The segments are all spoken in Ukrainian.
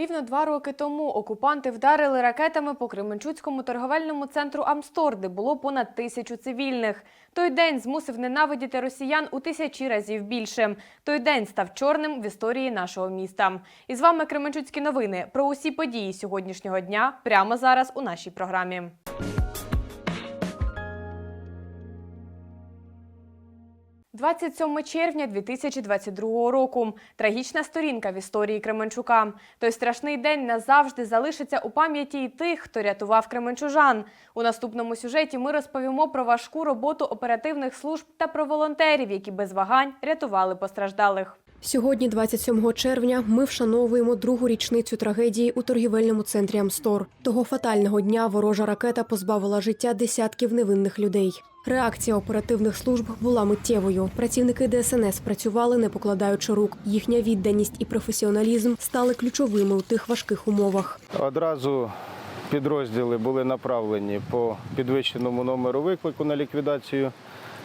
Рівно два роки тому окупанти вдарили ракетами по Кременчуцькому торговельному центру Амстор, де було понад тисячу цивільних. Той день змусив ненавидіти росіян у тисячі разів більше. Той день став чорним в історії нашого міста. І з вами Кременчуцькі новини про усі події сьогоднішнього дня прямо зараз у нашій програмі. – 27 червня 2022 року. Трагічна сторінка в історії Кременчука. Той страшний день назавжди залишиться у пам'яті і тих, хто рятував кременчужан. У наступному сюжеті ми розповімо про важку роботу оперативних служб та про волонтерів, які без вагань рятували постраждалих. Сьогодні, 27 червня, ми вшановуємо другу річницю трагедії у торгівельному центрі Амстор. Того фатального дня ворожа ракета позбавила життя десятків невинних людей. Реакція оперативних служб була миттєвою. Працівники ДСНС працювали, не покладаючи рук. Їхня відданість і професіоналізм стали ключовими у тих важких умовах. Одразу підрозділи були направлені по підвищеному номеру виклику на ліквідацію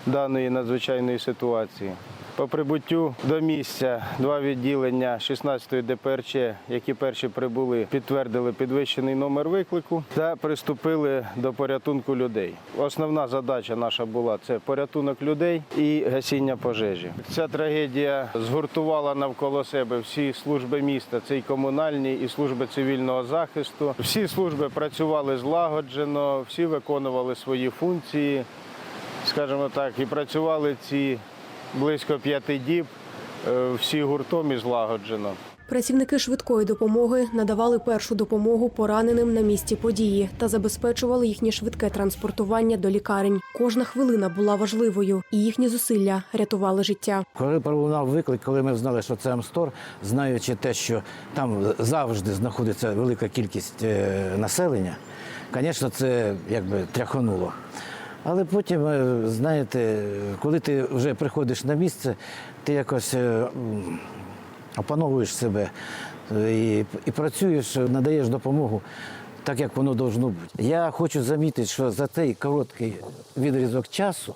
даної надзвичайної ситуації. По прибуттю до місця два відділення 16-ї ДПРЧ, які перші прибули, підтвердили підвищений номер виклику та приступили до порятунку людей. Основна задача наша була це порятунок людей і гасіння пожежі. Ця трагедія згуртувала навколо себе всі служби міста, це і комунальні, і служби цивільного захисту. Всі служби працювали злагоджено, всі виконували свої функції, скажімо так, і працювали ці близько п'яти діб, е, всі гуртом і злагоджено. Працівники швидкої допомоги надавали першу допомогу пораненим на місці події та забезпечували їхнє швидке транспортування до лікарень. Кожна хвилина була важливою, і їхні зусилля рятували життя. Коли пролунав виклик, коли ми знали, що це Амстор, знаючи те, що там завжди знаходиться велика кількість е, населення, звісно, це якби тряхонуло. Але потім, е, знаєте, коли ти вже приходиш на місце, ти якось е, опановуєш себе е, і, і працюєш, надаєш допомогу так, як воно должно бути. Я хочу замітити, що за цей короткий відрізок часу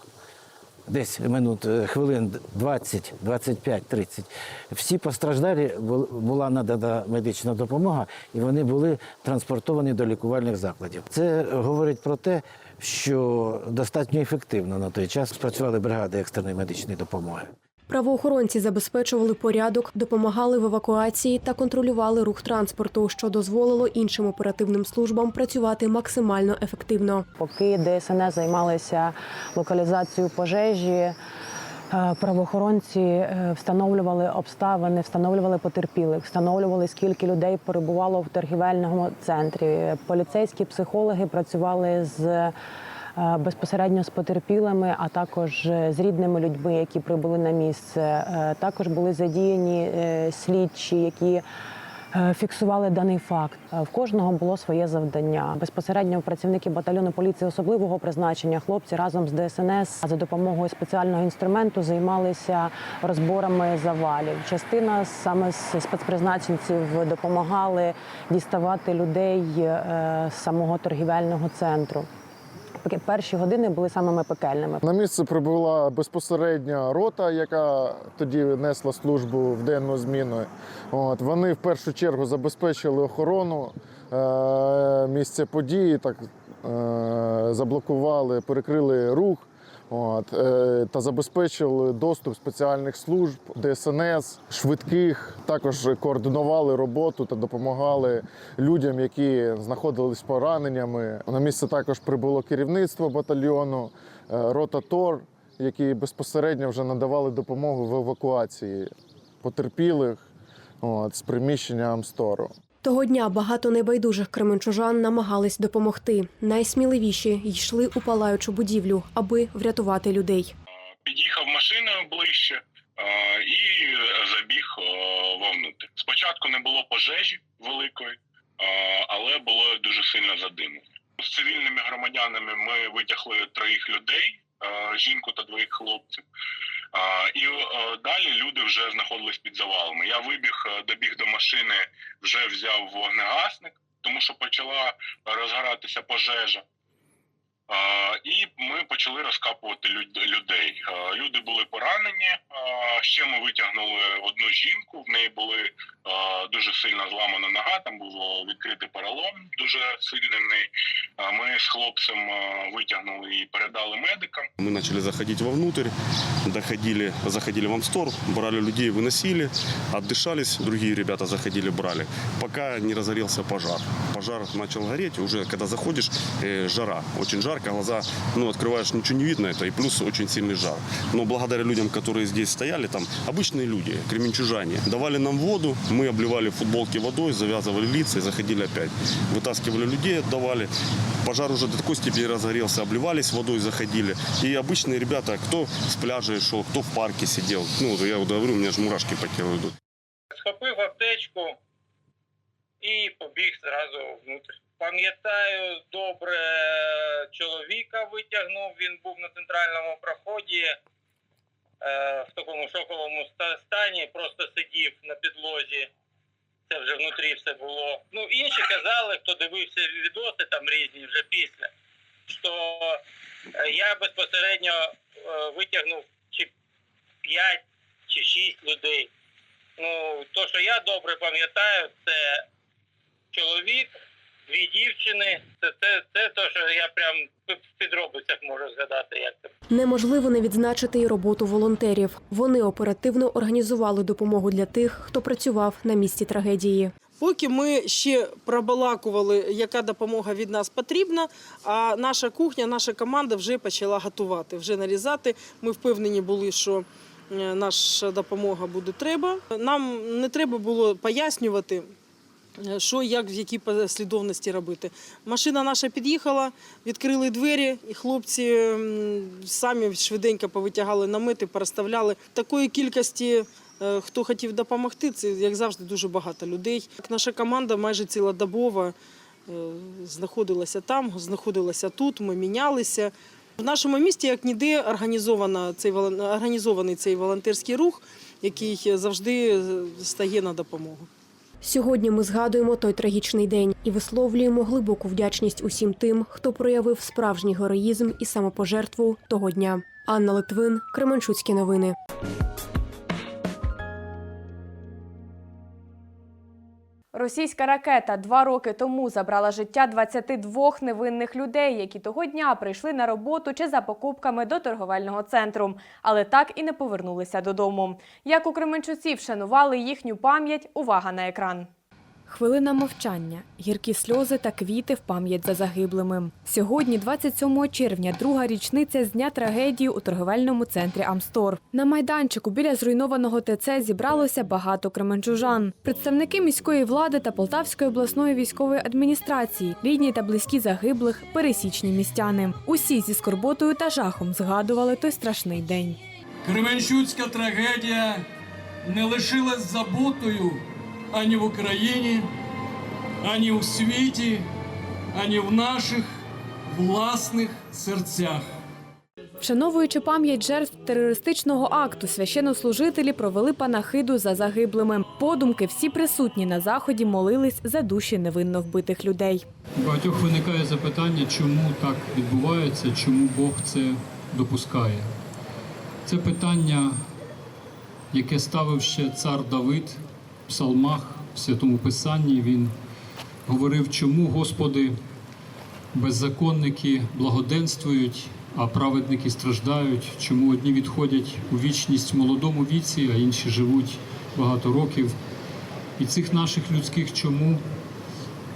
десь минут хвилин 20, 25, 30. Всі постраждалі була надана медична допомога, і вони були транспортовані до лікувальних закладів. Це говорить про те, що достатньо ефективно на той час спрацювали бригади екстреної медичної допомоги. Правоохоронці забезпечували порядок, допомагали в евакуації та контролювали рух транспорту, що дозволило іншим оперативним службам працювати максимально ефективно. Поки ДСНС займалися локалізацією пожежі, правоохоронці е, встановлювали обставини, встановлювали потерпілих, встановлювали скільки людей перебувало в торгівельному центрі. Поліцейські психологи працювали з е, безпосередньо з потерпілими, а також е, з рідними людьми, які прибули на місце. Е, Також були задіяні е, слідчі, які е, фіксували даний факт. Е, В кожного було своє завдання. Безпосередньо працівники батальйону поліції особливого призначення, хлопці разом з ДСНС за допомогою спеціального інструменту займалися розборами завалів. Частина саме спецпризначенців допомагали діставати людей е, з самого торгівельного центру. Перші години були самими пекельними. На місце прибула безпосередня рота, яка тоді несла службу в денну зміну. От, вони в першу чергу забезпечили охорону е, місця події, так, е, заблокували, перекрили рух. От, е, та забезпечили доступ спеціальних служб ДСНС, швидких, також координували роботу та допомагали людям, які знаходились пораненнями. На місце також прибуло керівництво батальйону, е, рота ТОР, які безпосередньо вже надавали допомогу в евакуації потерпілих от, з приміщення Амстору. Того дня багато небайдужих кременчужан намагались допомогти. Найсміливіші йшли у палаючу будівлю, аби врятувати людей. під'їхав машиною ближче і забіг вовнутрь. Спочатку не було пожежі великої, але було дуже сильно задиму. З цивільними громадянами ми витягли троїх людей, жінку та двоїх хлопців. Е, І е, далі люди вже знаходились під завалами. Я вибіг, е, добіг до машини, вже взяв вогнегасник, тому що почала розгоратися пожежа. Е, І ми почали розкапувати люд- людей. Е, Люди були поранені. е, Ще ми витягнули одну жінку. В неї були е, е, дуже сильно зламана нога, там був е, відкритий перелом, дуже сильний. Е, Ми з хлопцем е, витягнули і передали медикам. Мы начали заходить вовнутрь, доходили, заходили в Амстор, брали людей, выносили, отдышались, другие ребята заходили, брали, пока не разгорелся пожар. Пожар начал гореть, уже когда заходишь, э, жара, очень жарко, глаза, ну, открываешь, ничего не видно, это и плюс очень сильный жар. Но благодаря людям, которые здесь стояли, там, обычные люди, кременчужане, давали нам воду, мы обливали футболки водой, завязывали лица и заходили опять. Вытаскивали людей, отдавали. Пожар уже до такой степени разгорелся, обливались водой, заходили. И обычные ребята, кто с пляжа шел, кто в парке сидел. Ну, вот я вот говорю, у меня же мурашки по телу идут. схопив аптечку і побіг зразу внутрь. Пам'ятаю, добре чоловіка витягнув. Він був на центральному проході е, в такому шоковому стані, просто сидів на підлозі. Це вже внутрі все було. Ну, інші казали, хто дивився відоси там різні вже після, що е, я безпосередньо е, витягнув чи 5 чи 6 людей. Ну, то, що я добре пам'ятаю, це чоловік, дві дівчини. Це, це, це то, що я прям в підробицях можу згадати, як це. Неможливо не відзначити й роботу волонтерів. Вони оперативно організували допомогу для тих, хто працював на місці трагедії. Поки ми ще пробалакували, яка допомога від нас потрібна, а наша кухня, наша команда вже почала готувати, вже нарізати. Ми впевнені були, що е, наша допомога буде треба. Нам не треба було пояснювати. Е, Що, як, в якій послідовності робити. Машина наша під'їхала, відкрили двері, і хлопці самі швиденько повитягали намети, переставляли. Такої кількості Е, Хто хотів допомогти, це як завжди дуже багато людей. Наша команда майже цілодобово е, знаходилася там, знаходилася тут. Ми мінялися. В нашому місті як ніде організовано цей організований цей волонтерський рух, який завжди стає на допомогу. Сьогодні ми згадуємо той трагічний день і висловлюємо глибоку вдячність усім тим, хто проявив справжній героїзм і самопожертву того дня. Анна Литвин, Кременчуцькі новини. Російська ракета два роки тому забрала життя 22 невинних людей, які того дня прийшли на роботу чи за покупками до торговельного центру, але так і не повернулися додому. Як у Кременчуці вшанували їхню пам'ять, увага на екран. Хвилина мовчання, гіркі сльози та квіти в пам'ять за загиблими. Сьогодні, 27 червня, друга річниця з дня трагедії у торговельному центрі Амстор. На майданчику біля зруйнованого ТЦ зібралося багато кременчужан. Представники міської влади та Полтавської обласної військової адміністрації, рідні та близькі загиблих, пересічні містяни. Усі зі скорботою та жахом згадували той страшний день. Кременчуцька трагедія не лишилась забутою ані в Україні, ані у світі, ані в наших власних серцях. Вшановуючи пам'ять жертв терористичного акту, священнослужителі провели панахиду за загиблими. Подумки всі присутні на заході молились за душі невинно вбитих людей. У багатьох виникає запитання, чому так відбувається, чому Бог це допускає. Це питання, яке ставив ще цар Давид псалмах, в Святому Писанні. Він говорив, чому, Господи, беззаконники благоденствують, а праведники страждають, чому одні відходять у вічність в молодому віці, а інші живуть багато років. І цих наших людських чому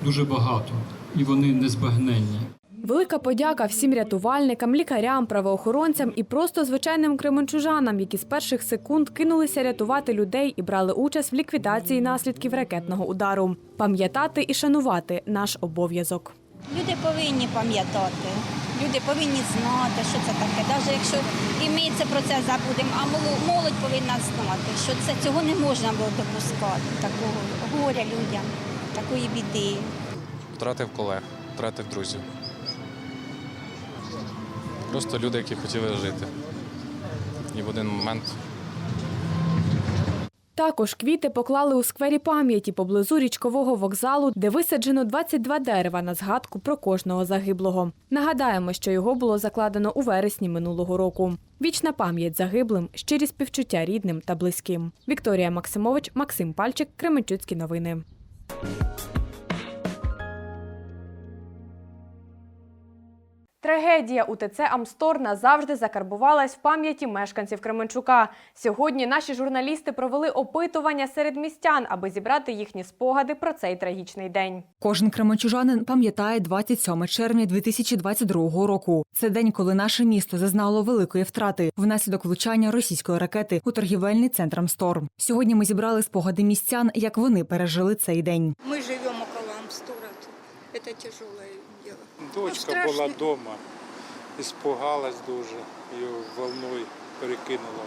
дуже багато, і вони незбагненні. Велика подяка всім рятувальникам, лікарям, правоохоронцям і просто звичайним кременчужанам, які з перших секунд кинулися рятувати людей і брали участь в ліквідації наслідків ракетного удару. Пам'ятати і шанувати наш обов'язок. Люди повинні пам'ятати, люди повинні знати, що це таке. Навіть якщо і ми це про це забудемо, а молодь повинна знати, що це цього не можна було допускати, такого горя людям, такої біди. Втратив колег, втратив друзів. Просто люди, які хотіли жити. І в один момент Також квіти поклали у сквері пам'яті поблизу річкового вокзалу, де висаджено 22 дерева на згадку про кожного загиблого. Нагадаємо, що його було закладено у вересні минулого року. Вічна пам'ять загиблим, щирі співчуття рідним та близьким. Вікторія Максимович, Максим Пальчик, Кременчуцькі новини. Трагедія УТЦ Амстор назавжди закарбувалась в пам'яті мешканців Кременчука. Сьогодні наші журналісти провели опитування серед містян, аби зібрати їхні спогади про цей трагічний день. Кожен кременчужанин пам'ятає 27 червня 2022 року. Це день, коли наше місто зазнало великої втрати внаслідок влучання російської ракети у торгівельний центр Амстор. Сьогодні ми зібрали спогади містян, як вони пережили цей день. Ми живемо около Амстора. Це тяжеле діло. Дочка була вдома, іспугалась дуже, її волною перекинула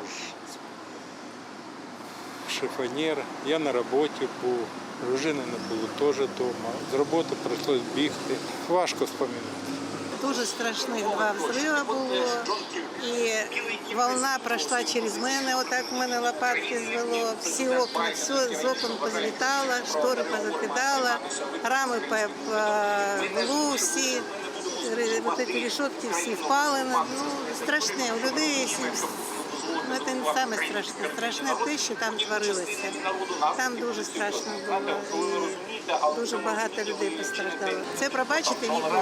в шифонєр. Я на роботі був, дружини не було теж вдома. З роботи прийшлось бігти. Важко спомінати. Дуже страшних два взрива було. І волна пройшла через мене, отак в мене лопатки звело. Всі окна, все з окон позлітало, штори позакидало, рами повело всі. Вот эти решетки всі впали. Ну, страшне. У людей, ну, це не саме страшне. Страшне те, що там творилося. Там дуже страшно було. Дуже багато людей постраждало. Це пробачити ніколи.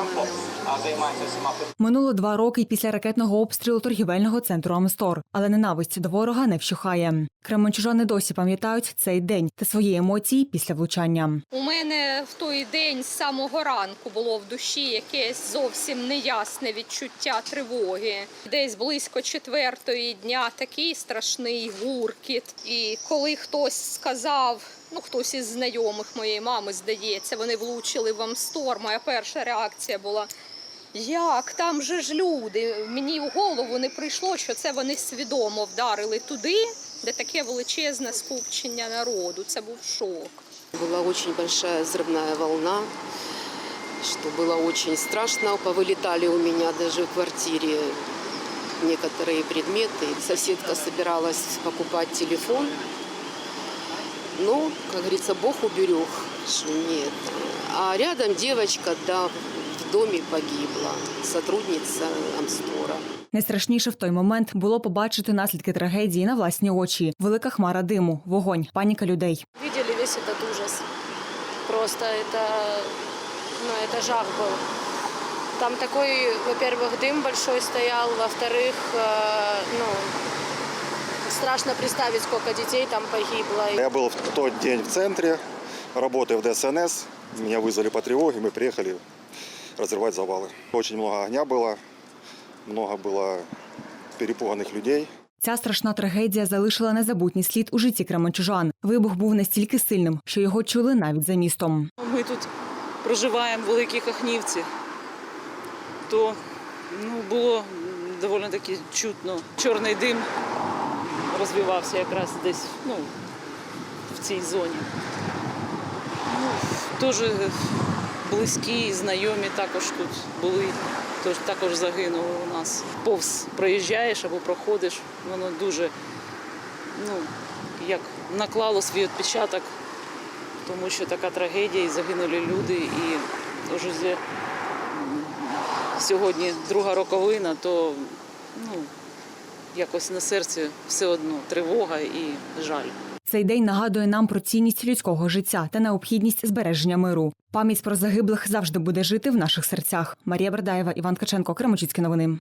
Минуло два роки після ракетного обстрілу торгівельного центру Амстор, але ненависть до ворога не вщухає. Кременчужани досі пам'ятають цей день та свої емоції після влучання. У мене в той день з самого ранку було в душі якесь зовсім неясне відчуття тривоги. Десь близько четвертої дня такий страшний гуркіт. І коли хтось сказав, ну хтось із знайомих моєї мами, здається, вони влучили в Амстор. Моя перша реакція була. Як там же ж люди? Мені в голову не прийшло, що це вони свідомо вдарили туди, де таке величезне скупчення народу. Це був шок. Была очень большая взрывная волна, что было очень страшно. Повылетали у меня даже в квартире некоторые предметы. Соседка собиралась покупать телефон. Ну, как говорится, Бог уберег, что нет. А рядом девочка, да, в доме погибла, сотрудница Амстора. Найстрашніше в той момент було побачити наслідки трагедії на власні очі: велика хмара диму, вогонь, паніка людей. Видели весь этот ужас. Просто это, ну, это жах был. Там такой, во-первых, дым большой стоял, во-вторых, э, ну, страшно представить, сколько детей там погибло. Я был в тот день в центре, работая в ДСНС. Меня вызвали по тревоге, мы приехали разрывать завалы. Очень много огня было, много было перепуганных людей. Ця страшна трагедія залишила незабутній слід у житті кременчужан. Вибух був настільки сильним, що його чули навіть за містом. Ми тут проживаємо в Великій Кахнівці, то ну, було доволі таки чутно. Чорний дим розвивався якраз десь ну, в цій зоні. Ну, дуже близькі, знайомі також тут були, тож також загинули у нас. Повз проїжджаєш або проходиш, воно дуже ну, як наклало свій відпечаток тому що така трагедія, і загинули люди, і вже сьогодні друга роковина, то ну, якось на серці все одно тривога і жаль. Цей день нагадує нам про цінність людського життя та необхідність збереження миру. Пам'ять про загиблих завжди буде жити в наших серцях. Марія Бердаєва, Іван Ткаченко, Кремочицькі новини.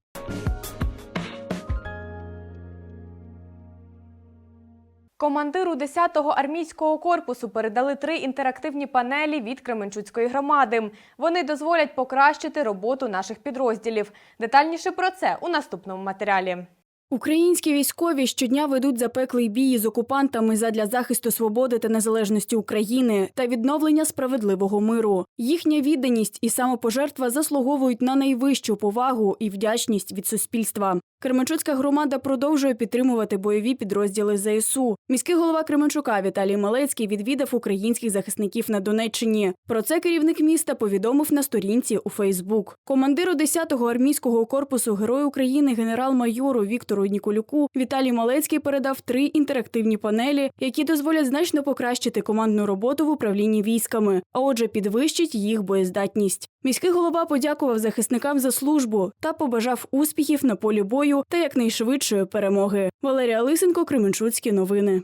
Командиру 10-го армійського корпусу передали три інтерактивні панелі від Кременчуцької громади. Вони дозволять покращити роботу наших підрозділів. Детальніше про це у наступному матеріалі. Українські військові щодня ведуть запеклий бій з окупантами задля захисту свободи та незалежності України та відновлення справедливого миру. Їхня відданість і самопожертва заслуговують на найвищу повагу і вдячність від суспільства. Кременчуцька громада продовжує підтримувати бойові підрозділи ЗСУ. Міський голова Кременчука Віталій Малецький відвідав українських захисників на Донеччині. Про це керівник міста повідомив на сторінці у Фейсбук. Командиру 10-го армійського корпусу Герой України генерал-майору Віктору Володимиру Нікулюку Віталій Малецький передав три інтерактивні панелі, які дозволять значно покращити командну роботу в управлінні військами, а отже, підвищить їх боєздатність. Міський голова подякував захисникам за службу та побажав успіхів на полі бою та якнайшвидшої перемоги. Валерія Лисенко, Кременчуцькі новини.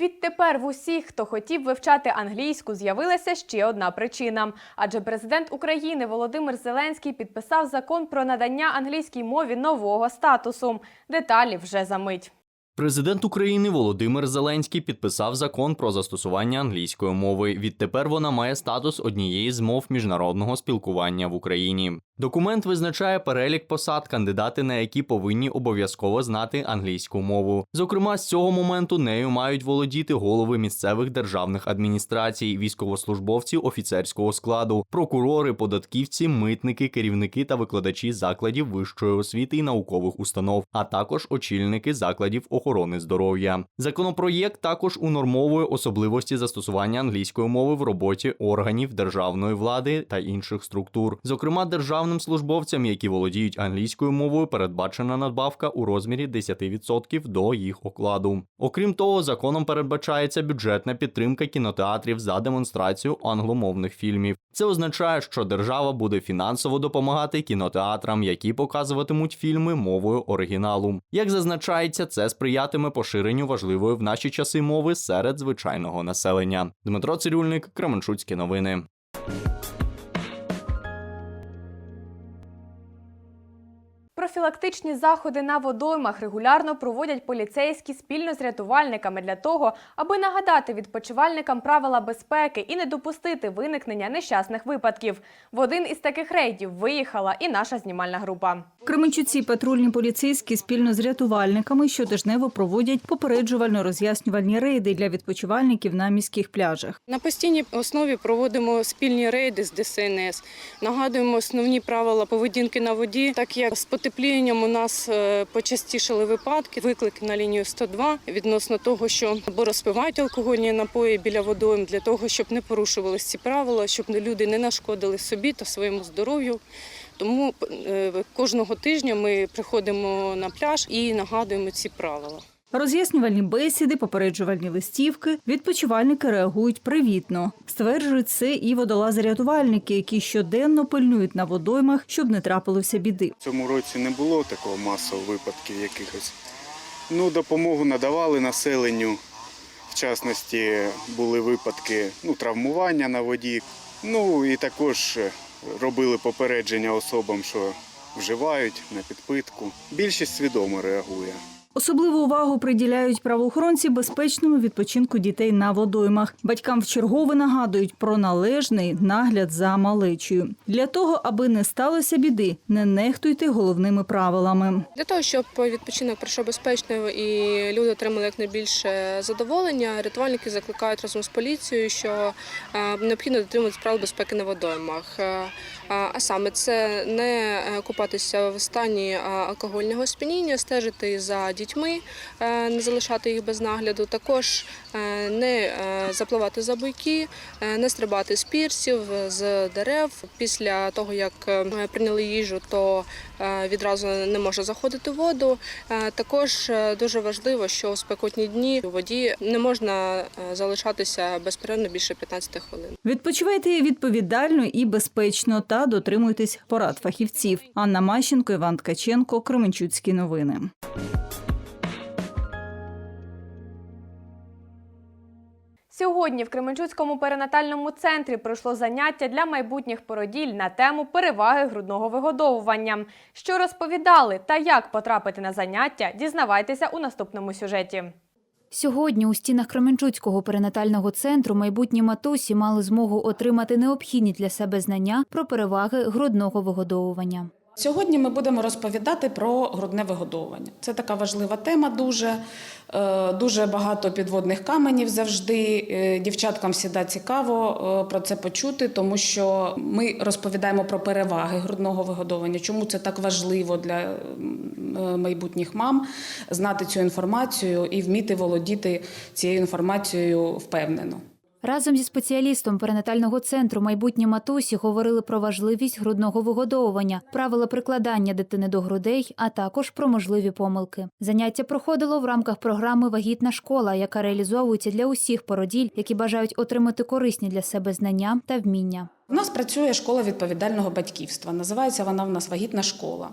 Відтепер в усіх, хто хотів вивчати англійську, з'явилася ще одна причина. Адже президент України Володимир Зеленський підписав закон про надання англійській мові нового статусу. Деталі вже за мить. Президент України Володимир Зеленський підписав закон про застосування англійської мови. Відтепер вона має статус однієї з мов міжнародного спілкування в Україні. Документ визначає перелік посад, кандидати на які повинні обов'язково знати англійську мову. Зокрема, з цього моменту нею мають володіти голови місцевих державних адміністрацій, військовослужбовці офіцерського складу, прокурори, податківці, митники, керівники та викладачі закладів вищої освіти і наукових установ, а також очільники закладів охорони здоров'я. Законопроєкт також унормовує особливості застосування англійської мови в роботі органів державної влади та інших структур, зокрема державним службовцям, які володіють англійською мовою, передбачена надбавка у розмірі 10% до їх окладу. Окрім того, законом передбачається бюджетна підтримка кінотеатрів за демонстрацію англомовних фільмів. Це означає, що держава буде фінансово допомагати кінотеатрам, які показуватимуть фільми мовою оригіналу. Як зазначається, це сприятиме поширенню важливої в наші часи мови серед звичайного населення. Дмитро Цирюльник, Кременчуцькі новини. Профілактичні заходи на водоймах регулярно проводять поліцейські спільно з рятувальниками для того, аби нагадати відпочивальникам правила безпеки і не допустити виникнення нещасних випадків. В один із таких рейдів виїхала і наша знімальна група. В Кременчуці патрульні поліцейські спільно з рятувальниками щотижнево проводять попереджувально-роз'яснювальні рейди для відпочивальників на міських пляжах. На постійній основі проводимо спільні рейди з ДСНС, нагадуємо основні правила поведінки на воді, так як з потеплінням у нас е, почастішали випадки, виклики на лінію 102 відносно того, що або розпивають алкогольні напої біля водойм для того, щоб не порушувалися ці правила, щоб люди не нашкодили собі та своєму здоров'ю. Тому е, кожного тижня ми приходимо на пляж і нагадуємо ці правила. Роз'яснювальні бесіди, попереджувальні листівки. Відпочивальники реагують привітно. Стверджують це і водолази-рятувальники, які щоденно пильнують на водоймах, щоб не трапилося біди. Цьому році не було такого масового випадків якихось. Ну, допомогу надавали населенню. В частності були випадки ну, травмування на воді. Ну і також робили попередження особам, що вживають на підпитку. Більшість свідомо реагує. Особливу увагу приділяють правоохоронці безпечному відпочинку дітей на водоймах. Батькам вчергове нагадують про належний нагляд за малечою. Для того, аби не сталося біди, не нехтуйте головними правилами. Для того, щоб відпочинок пройшов безпечно і люди отримали якнайбільше задоволення, рятувальники закликають разом з поліцією, що е, необхідно дотримуватися правил безпеки на водоймах. А саме це не е, купатися в стані е, алкогольного сп'яніння, стежити за дітьми, е, не залишати їх без нагляду. Також не запливати за буйки, не стрибати з пірсів, з дерев. Після того, як прийняли їжу, то відразу не може заходити воду. Також дуже важливо, що у спекотні дні у воді не можна залишатися безперервно більше 15 хвилин. Відпочивайте відповідально і безпечно та дотримуйтесь порад фахівців. Анна Мащенко, Іван Ткаченко, Кременчуцькі новини. Сьогодні в Кременчуцькому перинатальному центрі пройшло заняття для майбутніх породіль на тему переваги грудного вигодовування. Що розповідали та як потрапити на заняття, дізнавайтеся у наступному сюжеті. Сьогодні у стінах Кременчуцького перинатального центру майбутні матусі мали змогу отримати необхідні для себе знання про переваги грудного вигодовування. Сьогодні ми будемо розповідати про грудне вигодовування. Це така важлива тема. Дуже Е, дуже багато підводних каменів завжди. Е, Дівчаткам всіда цікаво е, про це почути, тому що ми розповідаємо про переваги грудного вигодовування. Чому це так важливо для майбутніх мам знати цю інформацію і вміти володіти цією інформацією впевнено. Разом зі спеціалістом перинатального центру майбутні матусі говорили про важливість грудного вигодовування, правила прикладання дитини до грудей, а також про можливі помилки. Заняття проходило в рамках програми Вагітна школа, яка реалізовується для усіх породіль, які бажають отримати корисні для себе знання та вміння. У нас працює школа відповідального батьківства. Називається вона в нас вагітна школа.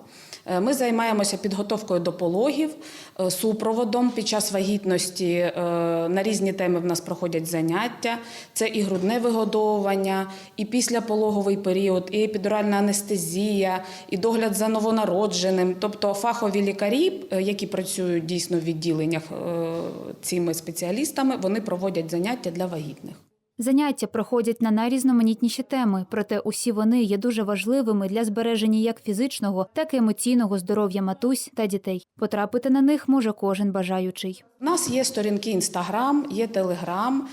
Е, Ми займаємося підготовкою до пологів, е, супроводом під час вагітності. е, На різні теми в нас проходять заняття. Це і грудне вигодовування, і післяпологовий період, і епідуральна анестезія, і догляд за новонародженим. Тобто фахові лікарі, які працюють дійсно в відділеннях цими спеціалістами, вони проводять заняття для вагітних. Заняття проходять на найрізноманітніші теми, проте усі вони є дуже важливими для збереження як фізичного, так і емоційного здоров'я матусь та дітей. Потрапити на них може кожен бажаючий. У нас є сторінки Інстаграм, є Телеграм,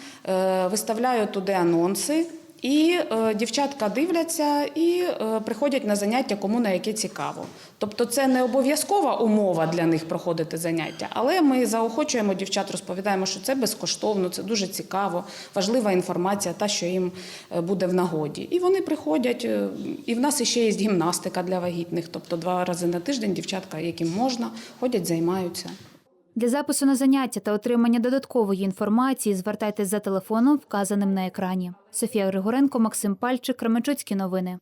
виставляю туди анонси. І е, дівчатка дивляться і е, приходять на заняття, кому на яке цікаво. Тобто це не обов'язкова умова для них проходити заняття, але ми заохочуємо дівчат, розповідаємо, що це безкоштовно, це дуже цікаво, важлива інформація, та що їм е, буде в нагоді. І вони приходять. е, І в нас ще є гімнастика для вагітних, тобто два рази на тиждень дівчатка, яким можна, ходять, займаються. Для запису на заняття та отримання додаткової інформації звертайтесь за телефоном, вказаним на екрані. Софія Григоренко, Максим Пальчик, Кременчуцькі новини.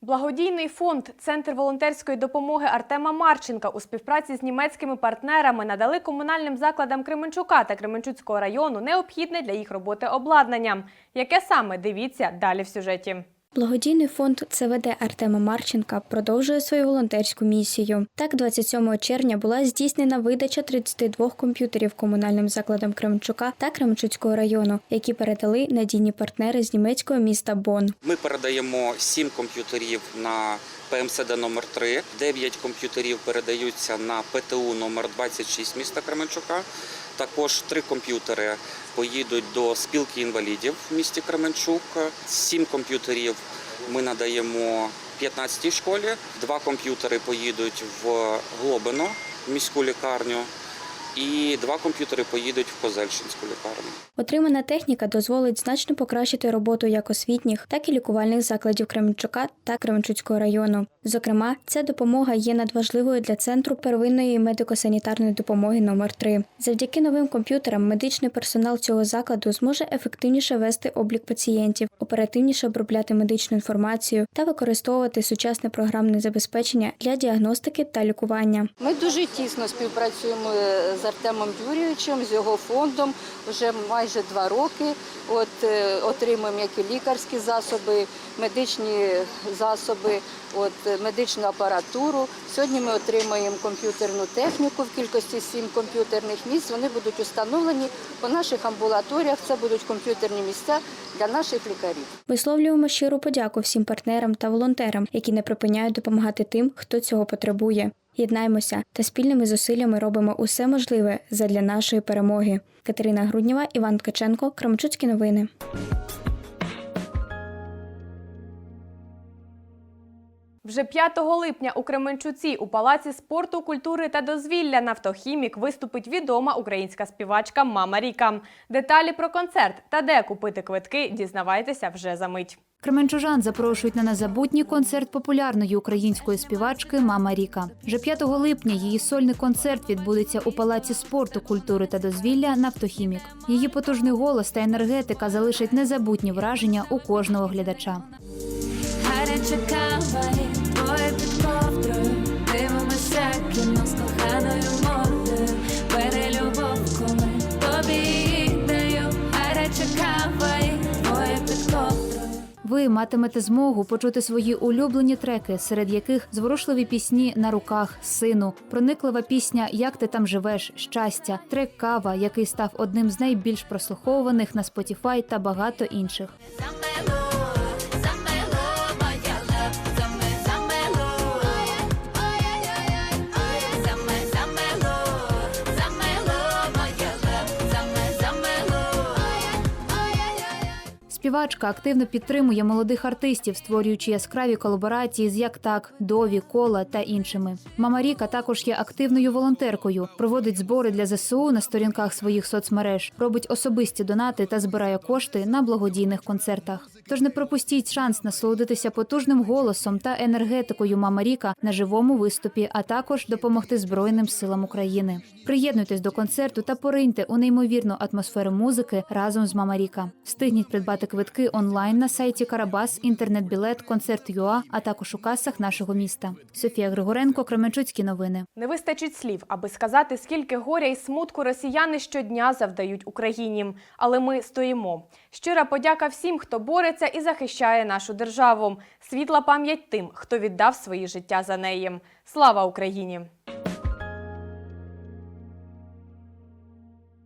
Благодійний фонд Центр волонтерської допомоги Артема Марченка у співпраці з німецькими партнерами надали комунальним закладам Кременчука та Кременчуцького району необхідне для їх роботи обладнання. Яке саме дивіться далі в сюжеті. Благодійний фонд ЦВД Артема Марченка продовжує свою волонтерську місію. Так, 27 червня була здійснена видача 32 комп'ютерів комунальним закладам Кременчука та Кременчуцького району, які передали надійні партнери з німецького міста Бонн. Ми передаємо 7 комп'ютерів на ПМСД номер 3 9 комп'ютерів передаються на ПТУ номер 26 міста Кременчука. Також три комп'ютери поїдуть до спілки інвалідів в місті Кременчук. Сім комп'ютерів ми надаємо 15-й школі. Два комп'ютери поїдуть в Глобино, в міську лікарню, і два комп'ютери поїдуть в Козельщинську лікарню. Отримана техніка дозволить значно покращити роботу як освітніх, так і лікувальних закладів Кременчука та Кременчуцького району. Зокрема, ця допомога є надважливою для центру первинної медико-санітарної допомоги номер 3 Завдяки новим комп'ютерам медичний персонал цього закладу зможе ефективніше вести облік пацієнтів, оперативніше обробляти медичну інформацію та використовувати сучасне програмне забезпечення для діагностики та лікування. Ми дуже тісно співпрацюємо е, з Артемом Юрійовичем, з його фондом вже майже два роки. От е, отримуємо і лікарські засоби, медичні засоби, от е, медичну апаратуру. Сьогодні ми отримуємо комп'ютерну техніку в кількості сім комп'ютерних місць. Вони будуть установлені по наших амбулаторіях. Це будуть комп'ютерні місця для наших лікарів. Висловлюємо щиру подяку всім партнерам та волонтерам, які не припиняють допомагати тим, хто цього потребує. Єднаймося та спільними зусиллями робимо усе можливе задля нашої перемоги. Катерина Груднєва, Іван Ткаченко, Крамчуцькі новини. Вже 5 липня у Кременчуці у Палаці спорту, культури та дозвілля «Нафтохімік» виступить відома українська співачка Мама Ріка. Деталі про концерт та де купити квитки дізнавайтеся вже за мить. Кременчужан запрошують на незабутній концерт популярної української співачки Мама Ріка. Вже 5 липня її сольний концерт відбудеться у Палаці спорту, культури та дозвілля «Нафтохімік». Її потужний голос та енергетика залишать незабутні враження у кожного глядача. Гаряча кава ой, під ковдрою Ви матимете змогу почути свої улюблені треки, серед яких зворушливі пісні на руках, сину, прониклива пісня Як ти там живеш, щастя, трек кава, який став одним з найбільш прослуховуваних на Spotify та багато інших. Співачка активно підтримує молодих артистів, створюючи яскраві колаборації з як так, Дові, Кола та іншими. Мама Ріка також є активною волонтеркою, проводить збори для ЗСУ на сторінках своїх соцмереж, робить особисті донати та збирає кошти на благодійних концертах. Тож не пропустіть шанс насолодитися потужним голосом та енергетикою Мама Ріка на живому виступі, а також допомогти Збройним силам України. Приєднуйтесь до концерту та пориньте у неймовірну атмосферу музики разом з Мама Ріка. Встигніть придбати квитки онлайн на сайті Карабас, інтернет-білет, концерт ЮА, а також у касах нашого міста. Софія Григоренко, Кременчуцькі новини. Не вистачить слів, аби сказати, скільки горя і смутку росіяни щодня завдають Україні. Але ми стоїмо. Щира подяка всім, хто бореться і захищає нашу державу. Світла пам'ять тим, хто віддав свої життя за неї. Слава Україні!